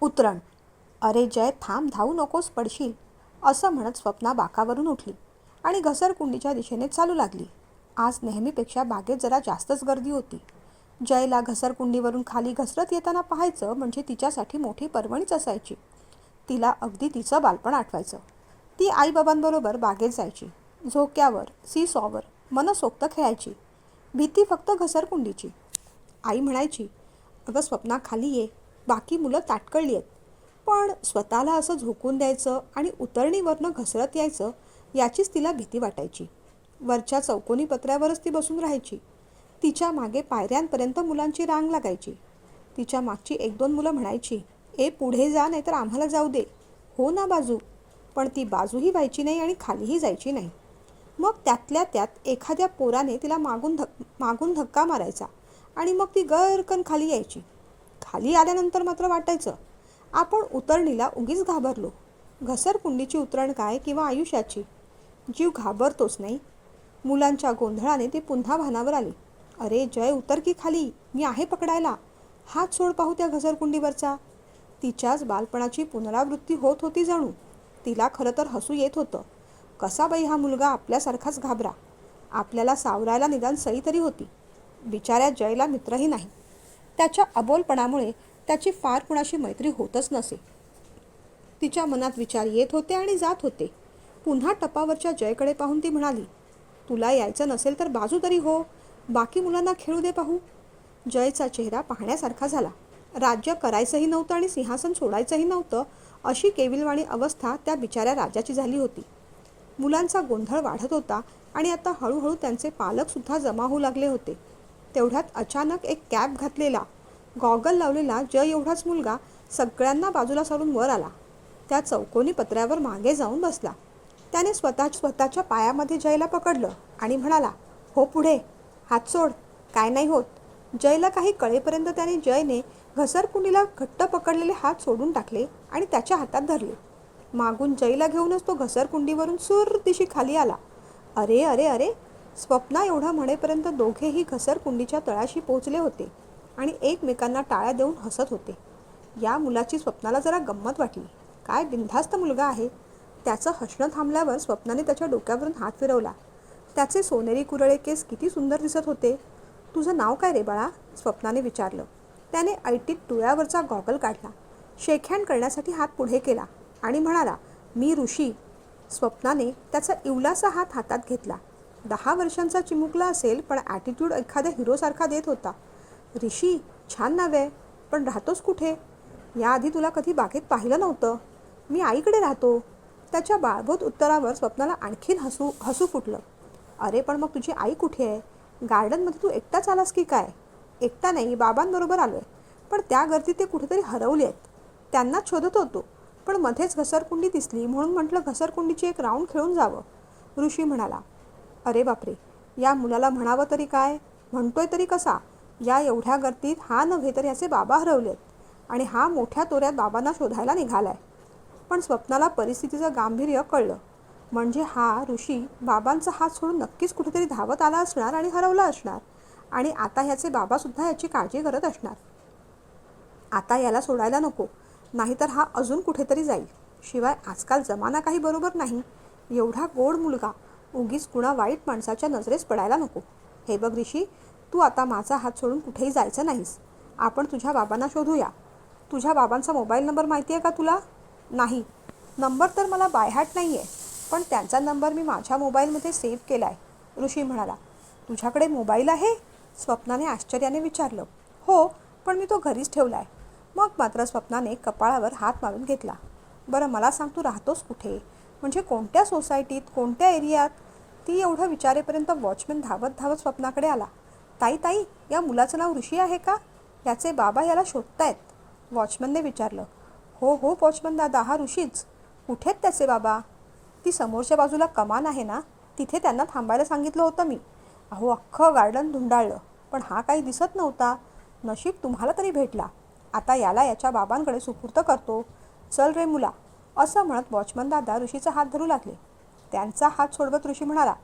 उतरण अरे जय थांब धावू नकोस पडशील असं म्हणत स्वप्ना बाकावरून उठली आणि घसरकुंडीच्या दिशेने चालू लागली. आज नेहमीपेक्षा बागेत जरा जास्तच गर्दी होती. जयला घसरकुंडीवरून खाली घसरत येताना पाहायचं म्हणजे तिच्यासाठी मोठी पर्वणीच असायची. तिला अगदी तिचं बालपण आठवायचं. ती आईबाबांबरोबर बागेत जायची. झोक्यावर सीसॉवर मनसोक्त खेळायची. भीती फक्त घसरकुंडीची. आई म्हणायची अगं स्वप्ना खाली ये. बाकी मुलं ताटकळली आहेत. पण स्वतःला असं झोकून द्यायचं आणि उतरणीवरनं घसरत यायचं याचीच तिला भीती वाटायची. वरच्या चौकोनी पत्र्यावरच ती बसून राहायची. तिच्यामागे पायऱ्यांपर्यंत मुलांची रांग लागायची. तिच्या मागची एक दोन मुलं म्हणायची ए पुढे जा नाहीतर आम्हाला जाऊ दे. हो ना बाजू. पण ती बाजूही व्हायची नाही आणि खालीही जायची नाही. मग त्यातल्या त्यात एखाद्या पोराने तिला मागून धक मागून धक्का मारायचा आणि मग ती गरकन खाली यायची. खाली आल्यानंतर मात्र वाटायचं. आपण उतरणीला उगीच घाबरलो. घसरकुंडीची उतरण काय किंवा आयुष्याची? जीव घाबरतोच नाही. मुलांच्या गोंधळाने ती पुन्हा भानावर आली. अरे जय उतर की खाली? मी आहे पकडायला. हात सोड पाहू त्या घसरकुंडीवरचा. तिच्याच बालपणाची पुनरावृत्ती होत होती जणू. तिला खरं तर हसू येत होतं. कसा बाई हा मुलगा आपल्यासारखाच घाबरा. आपल्याला सावरायला निदान सई तरी होती. बिचाऱ्या जयला मित्रही नाही. त्याच्या अबोलपणामुळे त्याची फार कुणाशी मैत्री होतच नसे. तिच्या मनात विचार येत होते आणि जात होते. पुन्हा टपावरच्या जयकडे पाहून ती म्हणाली तुला यायचं नसेल तर बाजू तरी हो. बाकी मुलांना खेळू दे पाहू. जयचा चेहरा पाहण्यासारखा झाला. राज्य करायचंही नव्हतं आणि सिंहासन सोडायचंही नव्हतं अशी केविलवाणी अवस्था त्या बिचाऱ्या राजाची झाली होती. मुलांचा गोंधळ वाढत होता आणि आता हळूहळू त्यांचे पालकसुद्धा जमा होऊ लागले होते. तेवढ्यात अचानक एक कॅप घातलेला. गॉगल लावलेला जय एवढाच मुलगा सगळ्यांना बाजूला सारून वर आला. त्या चौकोनी पत्र्यावर मागे जाऊन बसला. त्याने स्वतः स्वतःच्या पायामध्ये जयला पकडलं आणि म्हणाला हो पुढे हात सोड काय नाही होत. जयला काही कळेपर्यंत त्याने जयने घसरकुंडीला घट्ट पकडलेले हात सोडून टाकले आणि त्याच्या हातात धरले. मागून जयला घेऊनच तो घसरकुंडीवरून सूर दिशी खाली आला. अरे अरे अरे स्वप्ना एवढा म्हणेपर्यंत दोघेही घसरकुंडीच्या तळाशी पोहोचले होते आणि एकमेकांना टाळ्या देऊन हसत होते. या मुलाची स्वप्नाला जरा गंमत वाटली. काय बिनधास्त मुलगा आहे. त्याचं हसणं थांबल्यावर स्वप्नाने त्याच्या डोक्यावरून हात फिरवला. त्याचे सोनेरी कुरळे केस किती सुंदर दिसत होते. तुझं नाव काय रे बाळा? स्वप्नाने विचारलं. त्याने ऐटीत डोळ्यावरचा गॉगल काढला. शेकहँड करण्यासाठी हात पुढे केला आणि म्हणाला मी ऋषी. स्वप्नाने त्याचा इवलासा हात हातात घेतला. दहा वर्षांचा चिमुकला असेल पण ॲटिट्यूड एखाद्या हिरोसारखा देत होता. ऋषी छान नाव आहे पण राहतोस कुठे? याआधी तुला कधी बागेत पाहिलं नव्हतं. मी आईकडे राहतो. त्याच्या बाळभूत उत्तरावर स्वप्नाला आणखीन हसू हसू फुटलं. अरे पण मग तुझी आई कुठे आहे? गार्डनमध्ये तू एकटाच आलास की काय? एकटा नाही बाबांबरोबर आलो आहे पण त्या गर्दीत ते कुठेतरी हरवले आहेत. त्यांना शोधत होतो. पण मध्येच घसरकुंडी दिसली म्हणून म्हटलं घसरकुंडीची एक राऊंड खेळून जावं. ऋषी म्हणाला अरे बापरे या मुलाला म्हणावं तरी काय? म्हणतोय तरी कसा? या एवढ्या गर्दीत हा नव्हे तर याचे बाबा हरवलेत आणि हा मोठ्या तोऱ्यात बाबांना शोधायला निघालाय. पण स्वप्नाला परिस्थितीचं गांभीर्य कळलं. म्हणजे हा ऋषी बाबांचा हात सोडून नक्कीच कुठेतरी धावत आला असणार आणि हरवला असणार. आणि आता ह्याचे बाबासुद्धा याची काळजी करत असणार. आता याला सोडायला नको नाहीतर हा अजून कुठेतरी जाईल. शिवाय आजकाल जमाना काही बरोबर नाही. एवढा गोड मुलगा उगीच कुणा वाईट माणसाच्या नजरेस पडायला नको. हे बघ ऋषी तू आता माझा हात सोडून कुठेही जायचं नाहीस. आपण तुझ्या बाबांना शोधूया. तुझ्या बाबांचा मोबाईल नंबर माहिती आहे का तुला? नाही. नंबर तर मला बायहाट नाही आहे पण त्यांचा नंबर मी माझ्या मोबाईलमध्ये सेव्ह केला आहे ऋषी म्हणाला तुझ्याकडे मोबाईल आहे? स्वप्नाने आश्चर्याने विचारलं. हो पण मी तो घरीच ठेवला आहे मग मात्र स्वप्नाने कपाळावर हात मारून घेतला. बरं मला सांग तू राहतोस कुठे? म्हणजे कोणत्या सोसायटीत कोणत्या एरियात? ती एवढं विचारेपर्यंत वॉचमॅन धावत धावत स्वप्नाकडे आला. ताई ताई या मुलाचं नाव ऋषी आहे का? याचे बाबा याला शोधतायत. वॉचमनने विचारलं. हो हो वॉचमन दादा हा ऋषीच. कुठेत त्याचे बाबा? ती समोरच्या बाजूला कमान आहे ना? तिथे त्यांना थांबायला सांगितलं होतं मी. अहो अख्खं गार्डन धुंडाळलं पण हा काही दिसत नव्हता. नशीब तुम्हाला तरी भेटला. आता याला याच्या बाबांकडे सुपूर्त करतो. चल रे मुला. असं म्हणत वॉचमन दादा ऋषीचा हात धरू लागले. त्यांचा हात सोडवत ऋषी म्हणाला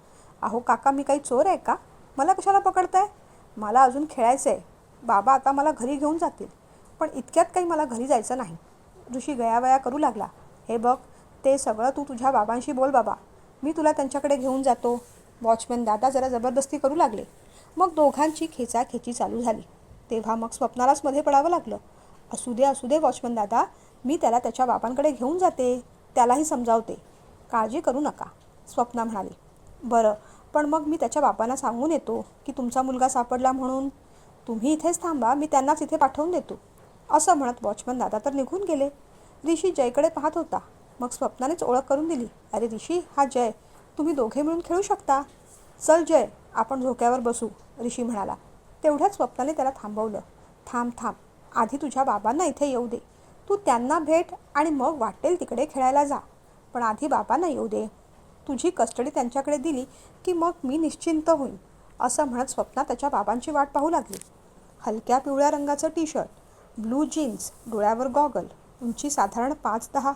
अहो काका मी काही चोर आहे का? मला कशाला पकडताय? मला अजून खेळायचं आहे बाबा आता मला घरी घेऊन जातील. पण इतक्यात काही मला घरी जायचं नाही. ऋषी गयावया करू लागला. हे बघ ते सगळं तू तुझ्या बाबांशी बोल बाबा. मी तुला त्यांच्याकडे घेऊन जातो. वॉचमॅन दादा जरा जबरदस्ती करू लागले. मग दोघांची खेचाखेची चालू झाली. तेव्हा मग स्वप्नालाच मध्ये पडावं लागलं. असू दे असू दे वॉचमन दादा मी त्याला त्याच्या बाबांकडे घेऊन जाते. त्यालाही समजावते. काळजी करू नका स्वप्ना म्हणाली. बरं पण मग मी त्याच्या बाबांना सांगून येतो की तुमचा मुलगा सापडला म्हणून. तुम्ही इथेच थांबा मी त्यांनाच इथे पाठवून देतो. असं म्हणत वॉचमन दादा तर निघून गेले. ऋषी जयकडे पाहत होता. मग स्वप्नानेच ओळख करून दिली. अरे ऋषी हा जय. तुम्ही दोघे मिळून खेळू शकता. चल जय आपण झोक्यावर बसू ऋषी म्हणाला. तेवढ्याच स्वप्नाने त्याला थांबवलं. थांब थांब आधी तुझ्या बाबांना इथे येऊ दे. तू त्यांना भेट आणि मग वाटेल तिकडे खेळायला जा. पण आधी बाबांना येऊ दे. तुझी कस्टडी त्यांच्याकडे दिली की मग मी निश्चिंत होईन असं म्हणत स्वप्ना त्याच्या बाबांची वाट पाहू लागली. हलक्या पिवळ्या रंगाचं टी शर्ट ब्लू जीन्स डोळ्यावर गॉगल उंची साधारण पाच दहा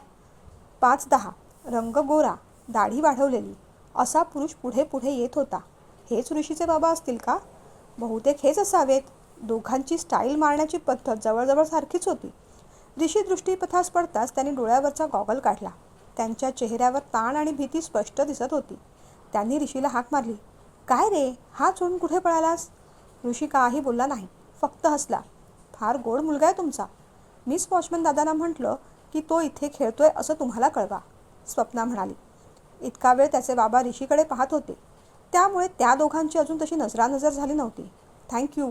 पाच दहा रंग गोरा दाढी वाढवलेली असा पुरुष पुढे पुढे येत होता. हेच ऋषीचे बाबा असतील का? बहुतेक हेच असावेत. दोघांची स्टाईल मारण्याची पद्धत जवळजवळ सारखीच होती. ऋषी दृष्टीपथास पडताच त्यांनी डोळ्यावरचा गॉगल काढला. त्यांच्या चेहऱ्यावर ताण आणि भीती स्पष्ट दिसत होती. त्यांनी ऋषीला हाक मारली. काय रे? हा सोडून कुठे पळालास? ऋषी काही बोलला नाही फक्त हसला. फार गोड मुलगा आहे तुमचा. मिस वॉचमन दादांना म्हटलं की तो इथे खेळतोय असं तुम्हाला कळवा स्वप्ना म्हणाली. इतका वेळ त्याचे बाबा ऋषीकडे पाहत होते. त्यामुळे त्या दोघांची अजून तशी नजरानजर झाली नव्हती. थँक्यू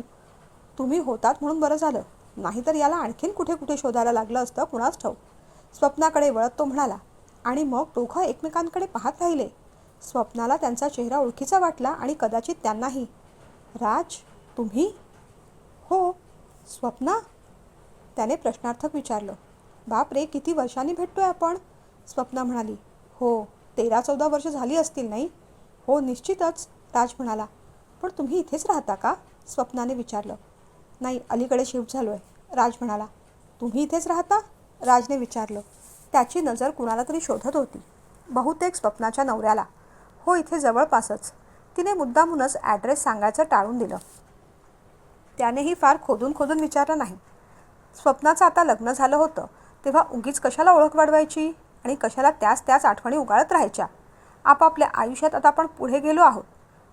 तुम्ही होतात म्हणून बरं झालं. नाहीतर याला आणखीन कुठे कुठे शोधायला लागलं असतं कुणाच ठाऊ स्वप्नाकडे वळत तो म्हणाला. आणि मग दोघं एकमेकांकडे पाहत राहिले. स्वप्नाला त्यांचा चेहरा ओळखीचा वाटला आणि कदाचित त्यांनाही. राज तुम्ही? हो स्वप्ना? त्याने प्रश्नार्थक विचारलं. बाप रे किती वर्षांनी भेटतोय आपण? स्वप्ना म्हणाली. हो तेरा चौदा वर्ष झाली असतील नाही? हो निश्चितच राज म्हणाला. पण तुम्ही इथेच राहता का? स्वप्नाने विचारलं. नाही अलीकडे शिफ्ट झालो आहे राज म्हणाला. तुम्ही इथेच राहता? राजने विचारलं. त्याची नजर कुणाला तरी शोधत होती. बहुतेक स्वप्नाच्या नवऱ्याला. हो इथे जवळपासच. तिने मुद्दामूनच ॲड्रेस सांगायचं टाळून दिलं. त्यानेही फार खोदून खोदून विचारलं नाही. स्वप्नाचं आता लग्न झालं होतं. तेव्हा उगीच कशाला ओळख वाढवायची? आणि कशाला त्याच त्याच आठवणी उगाळत राहायच्या? आपापल्या आयुष्यात आता आपण पुढे गेलो आहोत.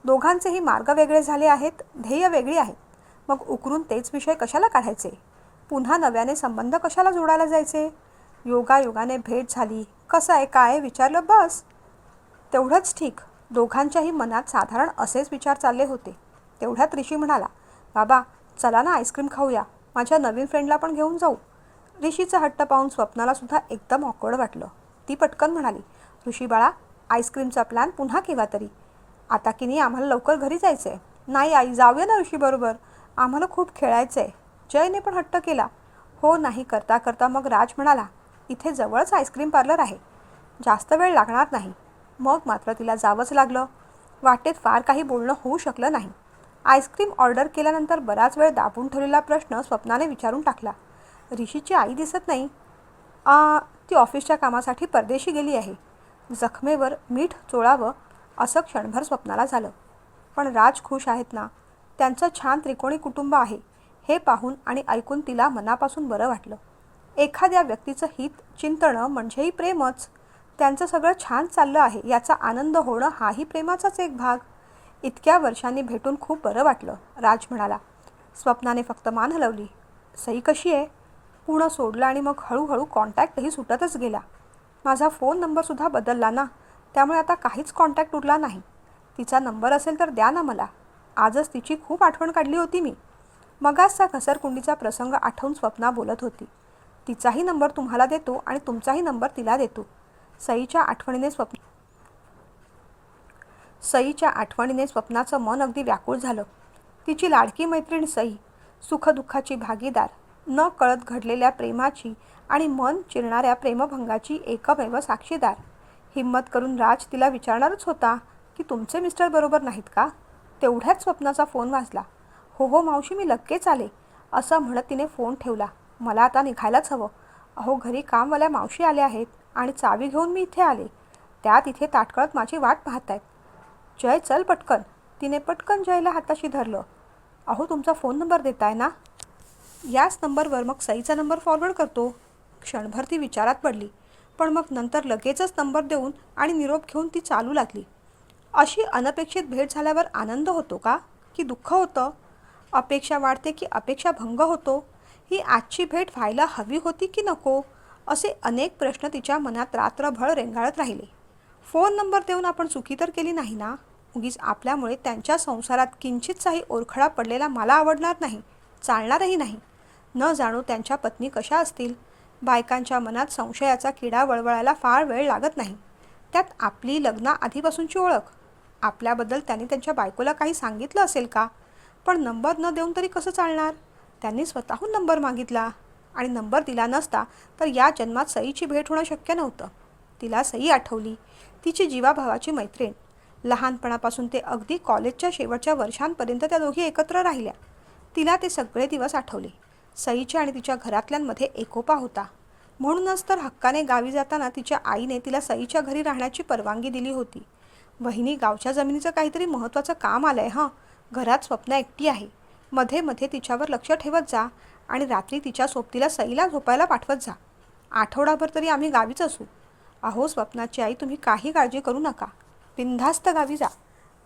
दोघांचेही मार्ग वेगळे झाले आहेत ध्येय वेगळी आहेत. मग उकरून तेच विषय कशाला काढायचे? पुन्हा नव्याने संबंध कशाला जोडायला जायचे? योगायोगाने भेट झाली. कसं आहे? काय विचारलं? बस. तेवढंच ठीक. दोघांच्याही मनात साधारण असेच विचार चालले होते. तेवढ्यात ऋषी म्हणाला बाबा चला ना आईस्क्रीम खाऊया. माझ्या नवीन फ्रेंडला पण घेऊन जाऊ. ऋषीचा हट्ट पाहून स्वप्नालासुद्धा एकदम ऑकवर्ड वाटलं. ती पटकन म्हणाली ऋषी बाळा आईस्क्रीमचा प्लॅन पुन्हा केव्हा तरी. आता की नाही आम्हाला लवकर घरी जायचं आहे नाही आई जाऊया ना ऋषीबरोबर आम्हाला खूप खेळायचं आहे जयने पण हट्ट केला. हो नाही. करता करता मग राज म्हणाला इथे जवळच आईस्क्रीम पार्लर आहे. जास्त वेळ लागणार नाही. मग मात्र तिला जावंच लागलं. वाटेत फार काही बोलणं होऊ शकलं नाही. आईस्क्रीम ऑर्डर केल्यानंतर बराच वेळ दाबून ठेवलेला प्रश्न स्वप्नाने विचारून टाकला. ऋषीची आई दिसत नाही. आ, ती ऑफिसच्या कामासाठी परदेशी गेली आहे. जखमेवर मीठ चोळावं असं क्षणभर स्वप्नाला झालं. पण राज खुश आहेत ना? त्यांचं छान त्रिकोणी कुटुंब आहे. हे पाहून आणि ऐकून तिला मनापासून बरं वाटलं. एखाद्या व्यक्तीचं हित चिंतणं म्हणजेही प्रेमच. त्यांचं सगळं छान चाललं आहे याचा आनंद होणं हाही प्रेमाचाच एक भाग. इतक्या वर्षांनी भेटून खूप बरं वाटलं राज म्हणाला. स्वप्नाने फक्त मान हलवली. सई कशी आहे? पूर्ण सोडलं आणि मग हळूहळू कॉन्टॅक्टही सुटतच गेला. माझा फोन नंबरसुद्धा बदलला ना त्यामुळे आता काहीच कॉन्टॅक्ट उरला नाही. तिचा नंबर असेल तर द्या ना मला. आजच तिची खूप आठवण काढली होती मी. मगाचचा घसरकुंडीचा प्रसंग आठवून स्वप्ना बोलत होती. तिचाही नंबर तुम्हाला देतो आणि तुमचाही नंबर तिला देतो. सईच्या आठवणीने स्वप्न सईच्या आठवणीने स्वप्नाचं मन अगदी व्याकुळ झालं. तिची लाडकी मैत्रीण सई सुखदुःखाची भागीदार न कळत घडलेल्या प्रेमाची आणि मन चिरणाऱ्या प्रेमभंगाची एकमेव साक्षीदार. हिंमत करून राज तिला विचारणारच होता की तुमचे मिस्टर बरोबर नाहीत का? तेवढ्याच स्वप्नाचा फोन वाजला. हो हो मावशी मी लगेच आले असं म्हणत तिने फोन ठेवला. मला आता निघायलाच हवं. अहो घरी कामवाल्या मावशी आल्या आहेत आणि चावी घेऊन मी इथे आले. त्या तिथे ताटकळत माझी वाट पाहत आहेत जय चल पटकन. तिने पटकन जयला हाताशी धरलं. अहो तुमचा फोन नंबर देताय ना? याच नंबरवर मग सईचा नंबर फॉरवर्ड करतो. क्षणभर ती विचारात पडली. पण मग नंतर लगेचच नंबर देऊन आणि निरोप घेऊन ती चालू लागली. अशी अनपेक्षित भेट झाल्यावर आनंद होतो का? की दुःख होतं? अपेक्षा वाढते की अपेक्षा भंग होतो? ही आजची भेट व्हायला हवी होती की नको असे अनेक प्रश्न तिच्या मनात रात्रभर रेंगाळत राहिले. फोन नंबर देऊन आपण चुकी तर केली नाही ना? उगीच आपल्यामुळे त्यांच्या संसारात किंचितचाही ओरखडा पडलेला मला आवडणार नाही चालणारही नाही. न जाणू त्यांच्या पत्नी कशा असतील? बायकांच्या मनात संशयाचा किडा वळवळायला फार वेळ लागत नाही. त्यात आपली लग्ना आधीपासूनची ओळख. आपल्याबद्दल त्यांनी त्यांच्या बायकोला काही सांगितलं असेल का? पण नंबर न देऊन तरी कसं चालणार? त्यांनी स्वतःहून नंबर मागितला आणि नंबर दिला नसता तर या जन्मात सईची भेट होणं शक्य नव्हतं. तिला सई आठवली. तिची जीवाभावाची मैत्रीण. लहानपणापासून ते अगदी कॉलेजच्या शेवटच्या वर्षांपर्यंत त्या दोघी एकत्र राहिल्या. तिला ते सगळे दिवस आठवले. सईच्या आणि तिच्या घरातल्यांमध्ये एकोपा होता. म्हणूनच तर हक्काने गावी जाताना तिच्या आईने तिला सईच्या घरी राहण्याची परवानगी दिली होती. वहिनी गावच्या जमिनीचं काहीतरी महत्त्वाचं काम आलं आहे हां. घरात स्वप्न एकटी आहे. मध्ये मध्ये तिच्यावर लक्ष ठेवत जा आणि रात्री तिच्या सोबतीला सईला झोपायला पाठवत जा. आठवडाभर तरी आम्ही गावीच असू. अहो स्वप्नाची आई तुम्ही काही काळजी करू नका. बिनधास्त गावी जा.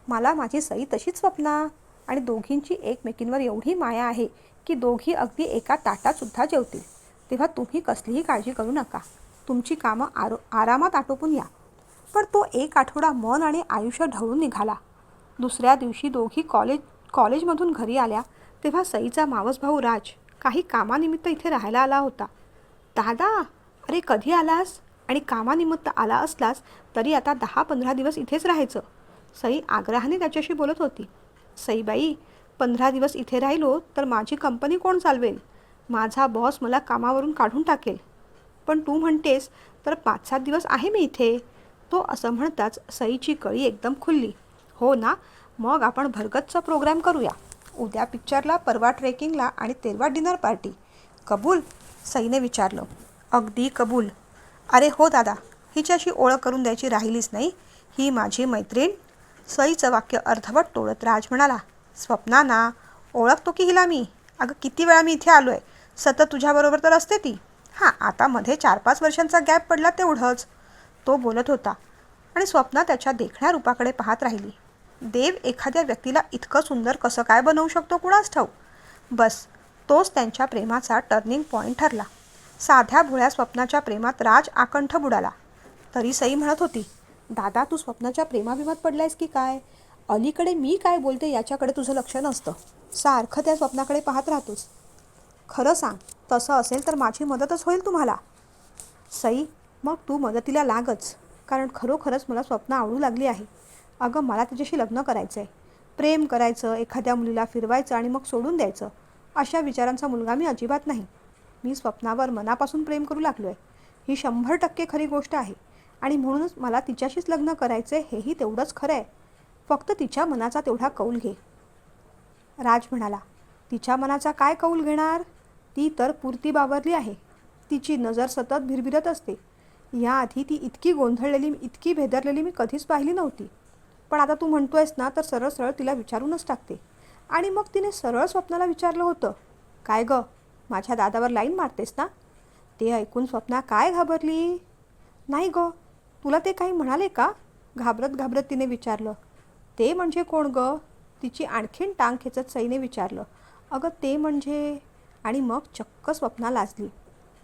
मला माझी सई तशीच स्वप्ना. आणि दोघींची एकमेकींवर एवढी माया आहे की दोघी अगदी एका ताटातसुद्धा जेवतील. तेव्हा तुम्ही कसलीही काळजी करू नका. तुमची कामं आरो आरामात आटोपून या. पण तो एक आठवडा मन आणि आयुष्य ढवळून निघाला. दुसऱ्या दिवशी दोघी कॉलेज कॉलेजमधून घरी आल्या. तेव्हा सईचा मावस भाऊ राज काही कामानिमित्त इथे राहायला आला होता. दादा अरे कधी आलास? आणि कामानिमित्त आला असलास तरी आता दहा पंधरा दिवस इथेच राहायचं. सई आग्रहाने त्याच्याशी बोलत होती. सईबाई पंधरा दिवस इथे राहिलो तर माझी कंपनी कोण चालवेल? माझा बॉस मला कामावरून काढून टाकेल. पण तू म्हणतेस तर पाच सात दिवस आहे मी इथे. तो असं म्हणताच सईची कळी एकदम खुलली. हो ना मग आपण भरगतचा प्रोग्राम करूया. उद्या पिक्चरला परवा ट्रेकिंगला आणि तेरवा डिनर पार्टी. कबूल? सईने विचारलं. अगदी कबूल. अरे हो दादा हिच्याशी ओळख करून द्यायची राहिलीच नाही. ही माझी मैत्रीण. सईचं वाक्य अर्धवट टोळत राज म्हणाला स्वप्ना ना ओळखतो की हिला मी? अगं किती वेळा मी इथे आलो आहे सतत तुझ्याबरोबर तर असते ती. हां आता मध्ये चार पाच वर्षांचा गॅप पडला तेवढंच. तो बोलत होता आणि स्वप्ना त्याच्या देखण्या रूपाकडे पाहत राहिली. देव एखाद्या व्यक्तीला इतकं सुंदर कसं काय बनवू शकतो कुणाच ठाऊ बस तोच त्यांच्या प्रेमाचा टर्निंग पॉईंट ठरला. साध्या भोळ्या स्वप्नाच्या प्रेमात राज आकंठ बुडाला. तरी सई म्हणत होती दादा तू स्वप्नाच्या प्रेमाभिमात पडलायस की काय? अलीकडे मी काय बोलते याच्याकडे तुझं लक्ष नसतं. सारखं त्या स्वप्नाकडे पाहत राहतोस. खरं सांग तसं असेल तर माझी मदतच होईल तुम्हाला. सई मग तू मदतीला लागच कारण खरोखरच मला स्वप्न आवडू लागली आहे. अगं मला तिच्याशी लग्न करायचं आहे प्रेम करायचं एखाद्या मुलीला फिरवायचं आणि मग सोडून द्यायचं अशा विचारांचा मुलगा मी अजिबात नाही. मी स्वप्नावर मनापासून प्रेम करू लागलो आहे ही शंभर टक्के खरी गोष्ट आहे आणि म्हणूनच मला तिच्याशीच लग्न करायचं आहे हेही तेवढंच खरं आहे फक्त तिच्या मनाचा तेवढा कौल घे. राज म्हणाला तिच्या मनाचा काय कौल घेणार? ती तर पुरती बावरली आहे. तिची नजर सतत भिरभिरत असते. याआधी ती इतकी गोंधळलेली इतकी भेदरलेली मी कधीच पाहिली नव्हती. पण आता तू म्हणतोयस ना तर सरळ सरळ तिला विचारूनच टाकते. आणि मग तिने सरळ स्वप्नाला विचारलं होतं. काय गं माझ्या दादावर लाईन मारतेस ना? ते ऐकून स्वप्ना काय घाबरली? नाही गं तुला ते काही म्हणाले का? घाबरत घाबरत तिने विचारलं. ते म्हणजे कोण गं? तिची आणखीन टांग खेचत सईने विचारलं. अगं ते म्हणजे? आणि मग चक्क स्वप्ना लाजली.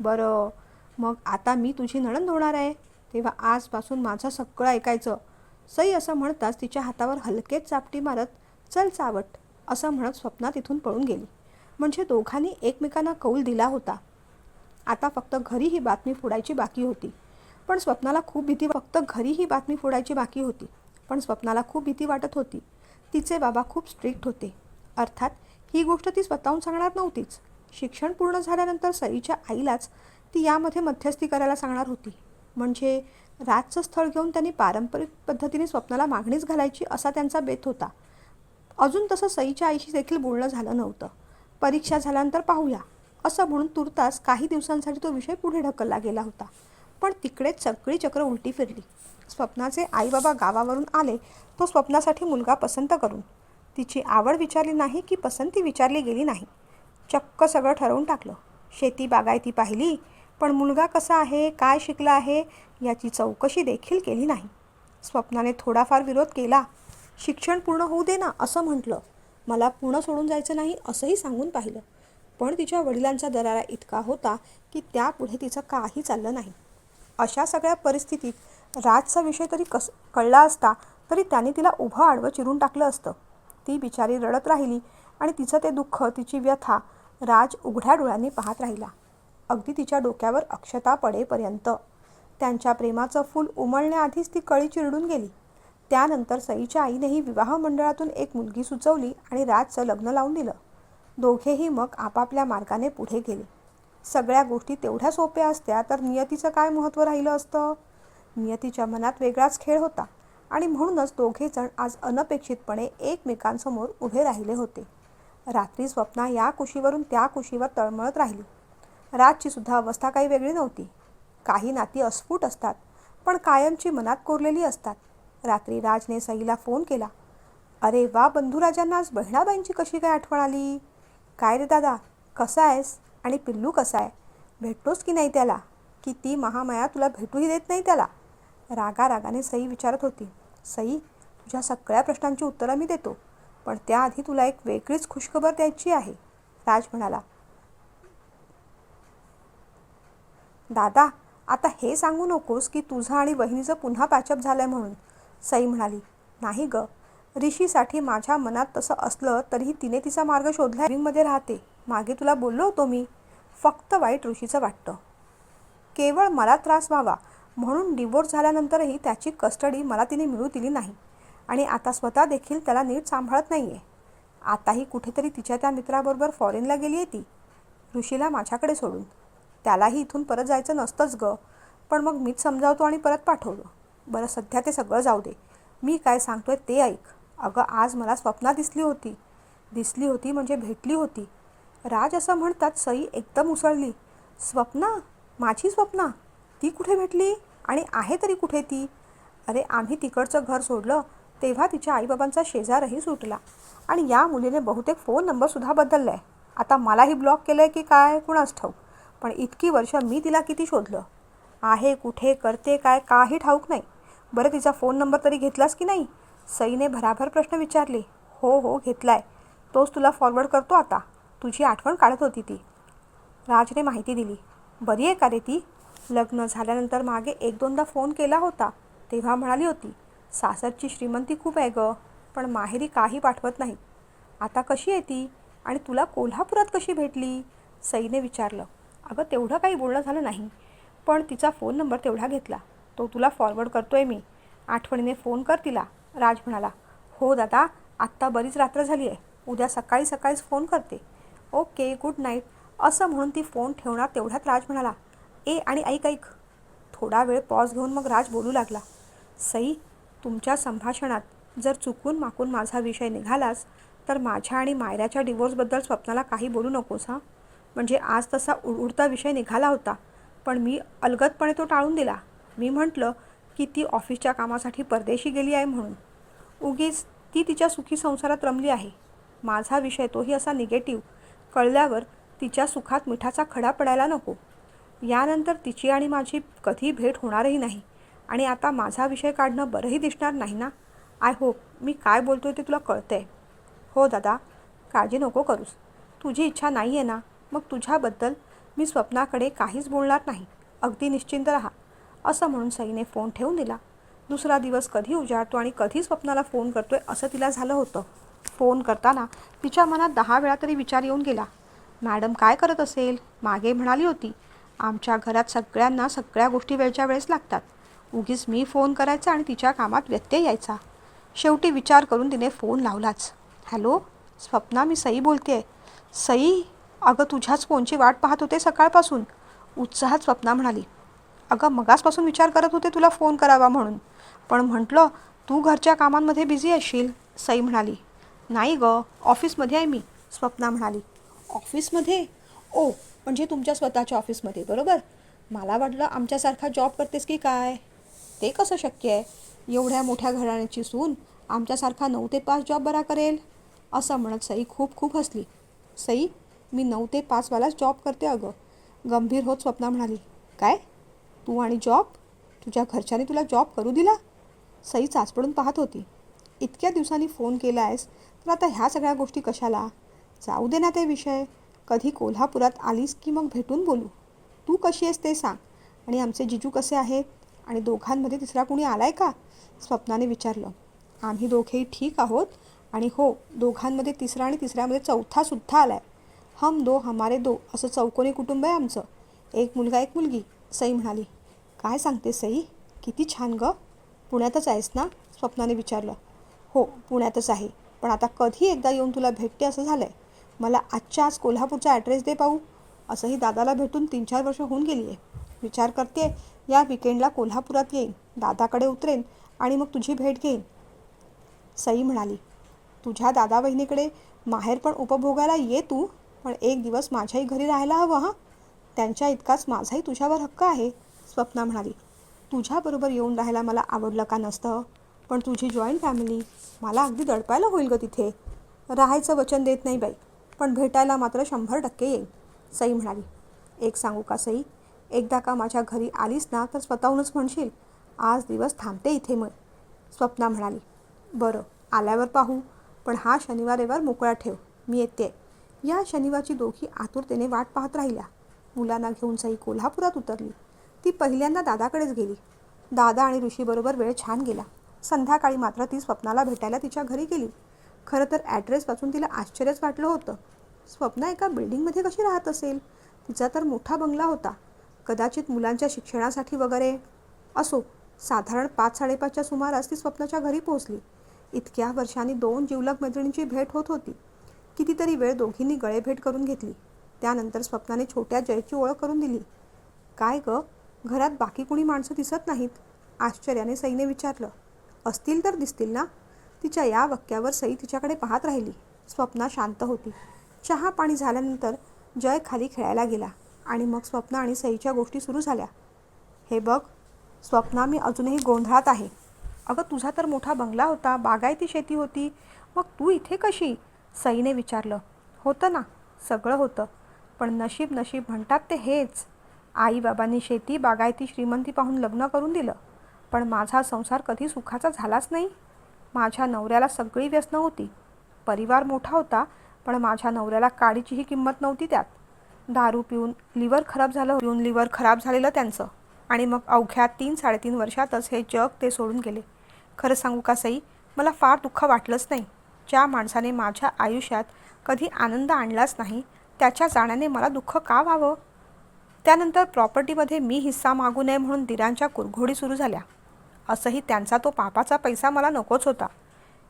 बरं मग आता मी तुझी नणंद होणार आहे. तेव्हा आजपासून माझं सगळं ऐकायचं. सई असं म्हणताच तिच्या हातावर हलकेच चापटी मारत चल चावट असं म्हणत स्वप्ना तिथून पळून गेली. म्हणजे दोघांनी एकमेकांना कौल दिला होता. आता फक्त घरी ही बातमी फोडायची बाकी होती. पण स्वप्नाला खूप भीती फक्त घरी ही बातमी फोडायची बाकी होती. पण स्वप्नाला खूप भीती वाटत होती. तिचे बाबा खूप स्ट्रिक्ट होते. अर्थात ही गोष्ट ती स्वतःहून सांगणार नव्हतीच. शिक्षण पूर्ण झाल्यानंतर सईच्या आईलाच ती यामध्ये मध्यस्थी करायला सांगणार होती. म्हणजे राजचं स्थळ घेऊन त्यांनी पारंपरिक पद्धतीने स्वप्नाला मागणीच घालायची असा त्यांचा बेत होता. अजून तसं सईच्या आईशी देखील बोलणं झालं नव्हतं. परीक्षा झाल्यानंतर पाहूया असं म्हणून तुर्तास काही दिवसांसाठी तो विषय पुढे ढकलला गेला होता. पण तिकडेच सगळी चक्र उलटी फिरली. स्वप्नाचे आईबाबा गावावरून आले तो स्वप्नासाठी मुलगा पसंत करून. तिची आवड विचारली नाही की पसंती विचारली गेली नाही. चक्क सगळं ठरवून टाकलं. शेती बागायती पाहिली पण मुलगा कसा आहे काय शिकला आहे याची चौकशी देखील केली नाही. स्वप्नाने थोडाफार विरोध केला. शिक्षण पूर्ण होऊ दे ना असं म्हटलं. मला पूर्ण सोडून जायचं नाही असंही सांगून पाहिलं. पण तिच्या वडिलांचा दरारा इतका होता की त्यापुढे तिचं काही चाललं नाही. अशा सगळ्या परिस्थितीत राजचा विषय तरी कस कळला असता तरी त्याने तिला उभं आडवं चिरून टाकलं असतं. ती बिचारी रडत राहिली आणि तिचं ते दुःख तिची व्यथा राज उघड्या डोळ्यांनी पाहत राहिला. अगदी तिच्या डोक्यावर अक्षता पडेपर्यंत. त्यांच्या प्रेमाचं फूल उमळण्याआधीच ती कळी चिरडून गेली. त्यानंतर सईच्या आईनेही विवाह मंडळातून एक मुलगी सुचवली आणि राजचं लग्न लावून दिलं. दोघेही मग आपापल्या मार्गाने पुढे गेले. सगळ्या गोष्टी तेवढ्या सोप्या असत्या तर नियतीचं काय महत्त्व राहिलं असतं? नियतीच्या मनात वेगळाच खेळ होता आणि म्हणूनच दोघेजण आज अनपेक्षितपणे एकमेकांसमोर उभे राहिले होते. रात्री स्वप्ना या कुशीवरून त्या कुशीवर तळमळत राहिली. राजची सुद्धा अवस्था काही वेगळी नव्हती. काही नाती अस्फुट असतात पण कायमची मनात कोरलेली असतात. रात्री राजने सईला फोन केला. अरे वा बंधुराजांना आज बहिणाबाईंची कशी काय आठवण आली? काय रे दादा कसा आहेस? आणि पिल्लू कसा आहे? भेटतोस की नाही त्याला? की ती महामाया तुला भेटूही देत नाही त्याला? रागा रागाने सई विचारत होती. सई तुझ्या सगळ्या प्रश्नांची उत्तरं मी देतो पण त्याआधी तुला एक वेगळीच खुशखबर द्यायची आहे. राज म्हणाला. दादा आता हे सांगू नकोस की तुझं आणि बहिणीचं पुन्हा पॅचअप झालंय म्हणून. सई म्हणाली नाही ग. ऋषीसाठी माझ्या मनात तसं असलं तरीही तिने तिचा मार्ग शोधला रिंगमध्ये राहते. मागे तुला बोललो होतो मी. फक्त वाईट ऋषीचं वाटतं. केवळ मला त्रास व्हावा. म्हणून डिवोर्स झाल्यानंतरही त्याची कस्टडी मला तिने मिळू दिली नाही. आणि आता स्वतः देखील त्याला नीट सांभाळत नाही आहे आताही कुठेतरी तिच्या त्या मित्राबरोबर फॉरेनला गेली आहे ती. ऋषीला माझ्याकडे सोडून. त्यालाही इथून परत जायचं नसतंच ग. पण मग मीच समजावतो आणि परत पाठवलं बरं सध्या ते सगळं जाऊ दे. मी काय सांगतोय ते ऐक. अगं आज मला स्वप्ना दिसली होती. दिसली होती म्हणजे भेटली होती. राज असं म्हणतात सई एकदम उसळली. स्वप्ना? माझी स्वप्ना? ती कुठे भेटली? आणि आहे तरी कुठे ती? अरे आम्ही तिकडचं घर सोडलं तेव्हा तिच्या आईबाबांचा शेजारही सुटला. आणि या मुलीने बहुतेक फोन नंबरसुद्धा बदलला आहे आता मलाही ब्लॉक केलं आहे की काय कुणाच ठाऊक. पण इतकी वर्ष मी तिला किती शोधलं? आहे कुठे करते काय काही ठाऊक नाही. बरं तिचा फोन नंबर तरी घेतलास की नाही? सईने भराभर प्रश्न विचारले. हो हो घेतलाय. तोच तुला फॉरवर्ड करतो आता. तुझी आठवण काढत होती ती. राजने माहिती दिली. बरी आहे का रे ती? लग्न झाल्यानंतर मागे एक दोनदा फोन केला होता. तेव्हा म्हणाली होती सासरची श्रीमंती खूप आहे गं पण माहेरी काही पाठवत नाही. आता कशी आहे ती? आणि तुला कोल्हापुरात कशी भेटली? सईने विचारलं. अगं तेवढं काही बोलणं झालं नाही. पण तिचा फोन नंबर तेवढा घेतला. तो तुला फॉरवर्ड करतो आहे मी. आठवणीने फोन कर तिला. राज म्हणाला हो दादा आत्ता बरीच रात्र झाली आहे. उद्या सकाळी सकाळीच फोन करते. ओके गुड नाईट असं म्हणून ती फोन ठेवणार तेवढ्यात राज म्हणाला ए आणि ऐक ऐक. थोडा वेळ पॉज घेऊन मग राज बोलू लागला सई तुमच्या संभाषणात जर चुकून माकून माझा विषय निघालाच तर माझ्या आणि मायऱ्याच्या डिवोर्सबद्दल स्वप्नाला काही बोलू नकोस हां? म्हणजे आज तसा उडता विषय निघाला होता. पण मी अलगदपणे तो टाळून दिला. मी म्हटलं की ती ऑफिसच्या कामासाठी परदेशी गेली आहे म्हणून. उगीच ती तिच्या सुखी संसारात रमली आहे. माझा विषय तोही असा निगेटिव्ह. कळल्यावर तिच्या सुखात मिठाचा खडा पडायला नको. यानंतर तिची आणि माझी कधी भेट होणारही नाही. आणि आता माझा विषय काढणं बरंही दिसणार नाही ना? आय होप मी काय बोलतोय ते तुला कळतंय. हो दादा काळजी नको करूस. तुझी इच्छा नाही आहे ना? मग तुझ्याबद्दल मी स्वप्नाकडे काहीच बोलणार नाही. अगदी निश्चिंत राहा. असं म्हणून सईने फोन ठेवून दिला. दुसरा दिवस कधी उजाडतो आणि कधी स्वप्नाला फोन करतोय असं तिला झालं होतं. फोन करताना तिच्या मनात दहा वेळा तरी विचार येऊन गेला. मॅडम काय करत असेल? मागे म्हणाली होती. आमच्या घरात सगळ्यांना सगळ्या गोष्टी वेळच्या वेळेस लागतात. उगीच मी फोन करायचा आणि तिच्या कामात व्यत्यय यायचा. शेवटी विचार करून तिने फोन लावलाच. हॅलो? स्वप्ना मी सई बोलते आहे सई? अगं तुझ्याच फोनची वाट पाहत होते सकाळपासून. उत्साहात स्वप्ना म्हणाली अगं मगासपासून विचार करत होते तुला फोन करावा म्हणून. पण म्हटलं तू घरच्या कामांमध्ये बिझी असशील सई म्हणाली. नाही गं ऑफिसमध्ये आहे मी स्वप्ना म्हणाली. ऑफिसमध्ये? ओ म्हणजे तुमच्या स्वतःच्या ऑफिसमध्ये बरोबर? मला वाटलं आमच्यासारखा जॉब करतेस की काय? ते कसं शक्य आहे? एवढ्या मोठ्या घराण्याची सून आमच्यासारखा नऊ ते पाच जॉब बरा करेल? असं म्हणत सई खूप खूप हसली. सई मी नऊ ते पाचवालाच जॉब करते अगं. गंभीर होत स्वप्ना म्हणाली काय? तू आणि जॉब तुझ्या घरच्यांनी तुला जॉब करू दिला? सई चाचपडून पाहत होती. इतक्या दिवसांनी फोन केला आहेस तर आता ह्या सगळ्या गोष्टी कशाला? जाऊ दे ना ते विषय. कधी कोल्हापुरात आलीस की मग भेटून बोलू? तू कशी आहेस ते सांग. आणि आमचे जिजू कसे आहेत? आणि दोघांमध्ये तिसरा कुणी आलाय का? स्वप्नाने विचारलं. आम्ही दोघेही ठीक आहोत. आणि हो दोघांमध्ये तिसरा आणि तिसऱ्यामध्ये चौथासुद्धा आला आहे हम दो हमारे दो असं चौकोनी कुटुंब आहे आमचं. एक मुलगा एक मुलगी सई म्हणाली. काय सांगते सई? किती छान ग. पुण्यातच आहेस ना? स्वप्नाने विचारलं. हो पुण्यातच आहे. पण आता कधी एकदा येऊन तुला भेटते असं झालं आहे मला आजच्या आज कोल्हापूरचा ॲड्रेस दे पाहू. असंही दादाला भेटून तीन चार वर्ष होऊन गेली आहे विचार करते या विकेंडला कोल्हापुरात येईन. दादाकडे उतरेन आणि मग तुझी भेट घेईन. सई म्हणाली. तुझ्या दादा बहिणीकडे माहेर पण उपभोगायला ये तू? पण एक दिवस माझ्याही घरी राहायला हवं हां? त्यांच्या इतकाच माझाही तुझ्यावर हक्क आहे स्वप्ना म्हणाली. तुझ्याबरोबर येऊन राहायला मला आवडलं का नसतं? पण तुझी जॉईंट फॅमिली मला अगदी दडपायला होईल ग तिथे. राहायचं वचन देत नाही बाई पण भेटायला मात्र शंभर टक्के येईल सई म्हणाली. एक सांगू का सई? एकदा का माझ्या घरी आलीस ना तर स्वतःहूनच म्हणशील आज दिवस थांबते इथे मग स्वप्ना म्हणाली. बरं आल्यावर पाहू पण हा शनिवार रविवार मोकळा ठेव मी येते. या शनिवारची दोघी आतुरतेने वाट पाहत राहिल्या. मुलांना घेऊन सई कोल्हापुरात उतरली. ती पहिल्यांदा दादाकडेच गेली. दादा आणि ऋषीबरोबर वेळ छान गेला. संध्याकाळी मात्र ती स्वप्नाला भेटायला तिच्या घरी गेली. खरं तर ॲड्रेस वाचून तिला आश्चर्यच वाटलं होतं. स्वप्ना एका बिल्डिंगमध्ये कशी राहत असेल? तिचा तर मोठा बंगला होता. कदाचित मुलांच्या शिक्षणासाठी वगैरे. असो साधारण पाच साडेपाचच्या सुमारास ती स्वप्नाच्या घरी पोहोचली. इतक्या वर्षांनी दोन जिवलग मैत्रिणींची भेट होत होती. कितीतरी वेळ दोघींनी गळेभेट करून घेतली. त्यानंतर स्वप्नाने छोट्या जयची ओळख करून दिली. काय ग? घरात बाकी कुणी माणसं दिसत नाहीत? आश्चर्याने सईने विचारलं. असतील तर दिसतील ना? तिच्या या वक्यावर सई तिच्याकडे पाहत राहिली. स्वप्ना शांत होती. चहा पाणी झाल्यानंतर जय खाली खेळायला गेला आणि मग स्वप्ना आणि सईच्या गोष्टी सुरू झाल्या. हे बघ स्वप्ना मी अजूनही गोंधळात आहे. अगं तुझा तर मोठा बंगला होता बागायती शेती होती. मग तू इथे कशी? सईने विचारलं होतं ना सगळं होतं पण नशीब नशीब म्हणतात ते हेच. आईबाबांनी शेती बागायती श्रीमंती पाहून लग्न करून दिलं पण माझा संसार कधी सुखाचा झालाच नाही. माझ्या नवऱ्याला सगळी व्यसनं होती. परिवार मोठा होता पण माझ्या नवऱ्याला काडीचीही किंमत नव्हती त्यात. दारू पिऊन लिव्हर खराब झालं पिऊन लिव्हर खराब झालेलं त्यांचं. आणि मग अवघ्या तीन साडेतीन वर्षातच हे जग ते सोडून गेले. खरं सांगू का सई मला फार दुःख वाटलंच नाही. ज्या माणसाने माझ्या आयुष्यात कधी आनंद आणलाच नाही त्याच्या जाण्याने मला दुःख का व्हावं? त्यानंतर प्रॉपर्टीमध्ये मी हिस्सा मागू नये म्हणून दिरांच्या कुरघोडी सुरू झाल्या. असंही त्यांचा तो पापाचा पैसा मला नकोच होता.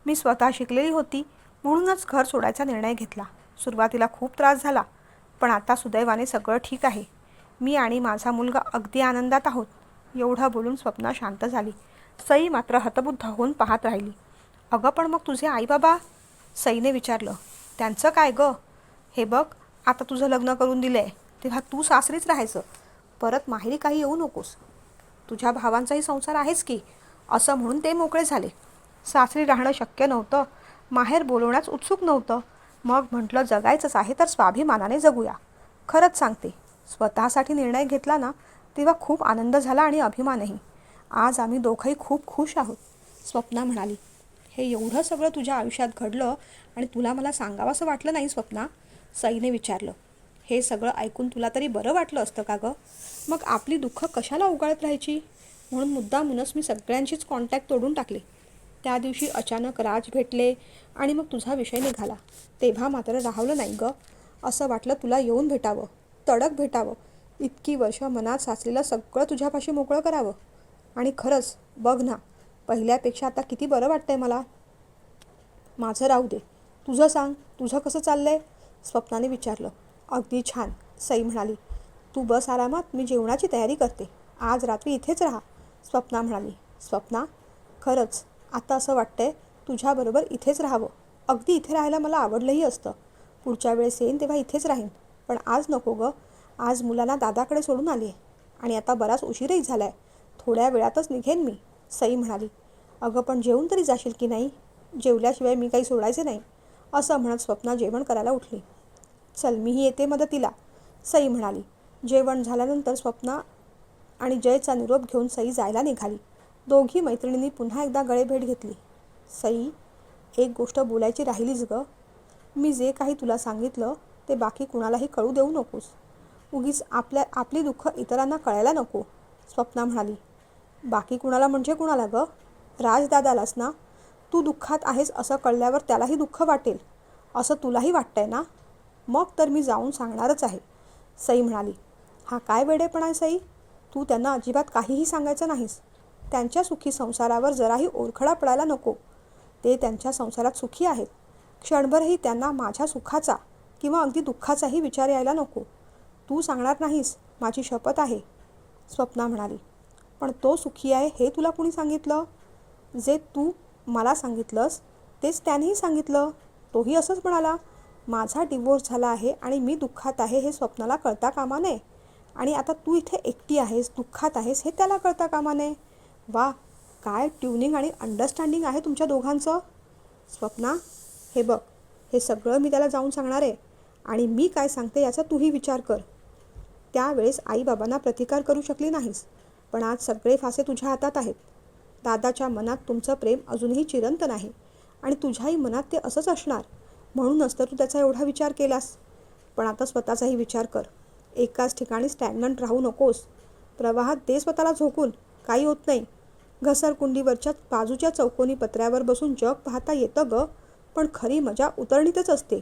मी स्वतः शिकलेली होती म्हणूनच घर सोडायचा निर्णय घेतला. सुरुवातीला खूप त्रास झाला पण आता सुदैवाने सगळं ठीक आहे. मी आणि माझा मुलगा अगदी आनंदात आहोत. एवढं बोलून स्वप्ना शांत झाली. सई मात्र हतबुद्ध होऊन पाहत राहिली. अगं पण मग तुझे आई बाबा सईने विचारलं. त्यांचं काय गं? हे बघ आता तुझं लग्न करून दिलं आहे तेव्हा तू सासरीच राहायचं. परत माहेरी काही येऊ नकोस. तुझ्या भावांचाही संसार आहेच की. असं म्हणून ते मोकळे झाले. सासरी राहणं शक्य नव्हतं. माहेर बोलवण्यास उत्सुक नव्हतं. मग म्हटलं जगायचंच आहे तर स्वाभिमानाने जगूया. खरंच सांगते स्वतःसाठी निर्णय घेतला ना तेव्हा खूप आनंद झाला आणि अभिमानही. आज आम्ही दोघंही खूप खुश आहोत स्वप्ना म्हणाली. हे एवढं सगळं तुझ्या आयुष्यात घडलं आणि तुला मला सांगावंसं वाटलं नाही स्वप्ना? सईने विचारलं. हे सगळं ऐकून तुला तरी बरं वाटलं असतं का गं? मग आपली दुःख कशाला उगाळत राहायची? म्हणून मुद्दामूनच मी सगळ्यांशीच कॉन्टॅक्ट तोडून टाकले. त्या दिवशी अचानक राज भेटले आणि मग तुझा विषय निघाला. तेव्हा मात्र राहवलं नाही गं. असं वाटलं तुला येऊन भेटावं तडक भेटावं इतकी वर्ष मनात साचलेलं सगळं तुझ्यापाशी मोकळं करावं. आणि खरंच बघ ना पहिल्यापेक्षा आता किती बरं वाटतंय मला? माझं राहू दे. तुझं सांग. तुझं कसं चाललंय? स्वप्नाने विचारलं. अगदी छान. सई म्हणाली तू बस आरामात. मी जेवणाची तयारी करते. आज रात्री इथेच राहा. स्वप्ना म्हणाली स्वप्ना? खरंच. आता असं वाटतंय तुझ्याबरोबर इथेच राहावं. अगदी इथे राहायला मला आवडलंही असतं. पुढच्या वेळेस येईन तेव्हा इथेच राहीन. पण आज नको गं. आज मुलांना दादाकडे सोडून आली आणि आता बराच उशीरही झाला आहे थोड्या वेळातच निघेन मी. सई म्हणाली अगं पण जेवून तरी जाशील की नाही? जेवल्याशिवाय मी काही सोडायचे नाही असं म्हणत स्वप्ना जेवण करायला उठली. चल मीही येते मदतीला सई म्हणाली. जेवण झाल्यानंतर स्वप्ना आणि जयचा निरोप घेऊन सई जायला निघाली. दोघी मैत्रिणींनी पुन्हा एकदा गळे भेट घेतली. सई एक गोष्ट बोलायची राहिलीच ग. मी जे काही तुला सांगितलं ते बाकी कुणालाही कळू देऊ नकोस. उगीच आपल्या आपली दुःख इतरांना कळायला नको स्वप्ना म्हणाली. बाकी कुणाला म्हणजे कुणाला ग? राजदादालाच ना तू दुःखात आहेस असं कळल्यावर त्यालाही दुःख वाटेल असं तुलाही वाटतंय ना? मग तर मी जाऊन सांगणारच आहे. सई म्हणाली हा काय वेडेपणा आहे सई? तू त्यांना अजिबात काहीही सांगायचं नाहीस. त्यांच्या सुखी संसारावर जराही ओरखडा पडायला नको. ते त्यांच्या संसारात सुखी आहेत. क्षणभरही त्यांना माझ्या सुखाचा किंवा अगदी दुःखाचाही विचार यायला नको. तू सांगणार नाहीस माझी शपथ आहे. स्वप्ना म्हणाली पण तो सुखी आहे हे तुला कुणी सांगितलं? जे तू मला सांगितलंस तेच त्यानेही सांगितलं. तोही असंच म्हणाला माझा डिवोर्स झाला आहे आणि मी दुःखात आहे हे स्वप्नाला कळता कामा नये. आणि आता तू इथे एकटी आहेस दुःखात आहेस हे त्याला कळता कामा नये. वा काय ट्युनिंग आणि अंडरस्टँडिंग आहे तुमच्या दोघांचं. स्वप्ना हे बघ हे सगळं मी त्याला जाऊन सांगणार आहे. आणि मी काय सांगते याचा तूही विचार कर. त्यावेळेस आईबाबांना प्रतिकार करू शकली नाहीस पण आज सगळे फासे तुझ्या हातात आहेत. दादाच्या मनात तुमचं प्रेम अजूनही चिरंतन आहे आणि तुझ्याही मनात ते असंच असणार. म्हणूनच तर तू त्याचा एवढा विचार केलास. पण आता स्वतःचाही विचार कर. एकाच ठिकाणी स्टॅग्नंट राहू नकोस. प्रवाहात दे स्वतःला झोकून. काही होत नाही. घसरकुंडीवरच्या बाजूच्या चौकोनी पत्र्यावर बसून जग पाहता येतं ग. पण खरी मजा उतरणीतच असते.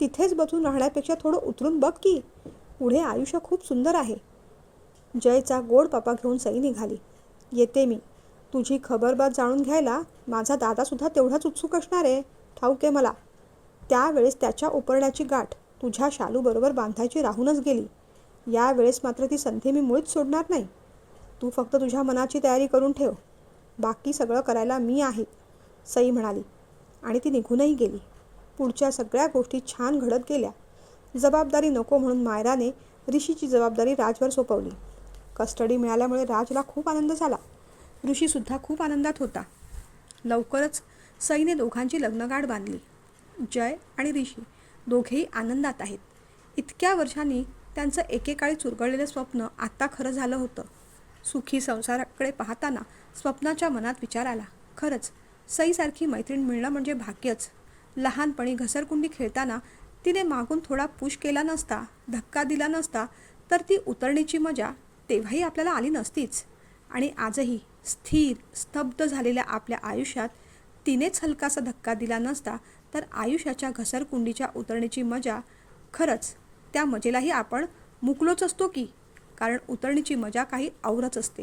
तिथेच बसून राहण्यापेक्षा थोडं उतरून बघ की. पुढे आयुष्य खूप सुंदर आहे. जयचा गोड पापा घेऊन सई निघाली. येते मी. तुझी खबरबात जाणून घ्यायला माझा दादासुद्धा तेवढाच उत्सुक असणार आहे. ठाऊक आहे मला. त्यावेळेस त्याच्या उपरण्याची गाठ तुझ्या शालूबरोबर बांधायची राहूनच गेली. यावेळेस मात्र ती संधी मी मुळीच सोडणार नाही. तू फक्त तुझ्या मनाची तयारी करून ठेव. बाकी सगळं करायला मी आहे सई म्हणाली. आणि ती निघूनही गेली. पुढच्या सगळ्या गोष्टी छान घडत गेल्या. जबाबदारी नको म्हणून मायराने ऋषीची जबाबदारी राजवर सोपवली. कस्टडी मिळाल्यामुळे राजला खूप आनंद झाला. ऋषीसुद्धा खूप आनंदात होता. लवकरच सईने दोघांची लग्नगाठ बांधली. जय आणि ऋषी दोघेही आनंदात आहेत. इतक्या वर्षांनी त्यांचं एकेकाळी चुरगळलेलं स्वप्न आत्ता खरं झालं होतं. सुखी संसाराकडे पाहताना स्वप्नाच्या मनात विचार आला. खरंच सईसारखी मैत्रीण मिळणं म्हणजे भाग्यच. लहानपणी घसरकुंडी खेळताना तिने मागून थोडा पुश केला नसता धक्का दिला नसता तर ती उतरणीची मजा तेव्हाही आपल्याला आली नसतीच. आणि आजही स्थिर स्तब्ध झालेल्या आपल्या आयुष्यात तिनेच हलकासा धक्का दिला नसता तर आयुष्याच्या घसरकुंडीच्या उतरणीची मजा खरंच त्या मजेलाही आपण मुकलोच असतो की? कारण उतरणीची मजा काही औरच असते.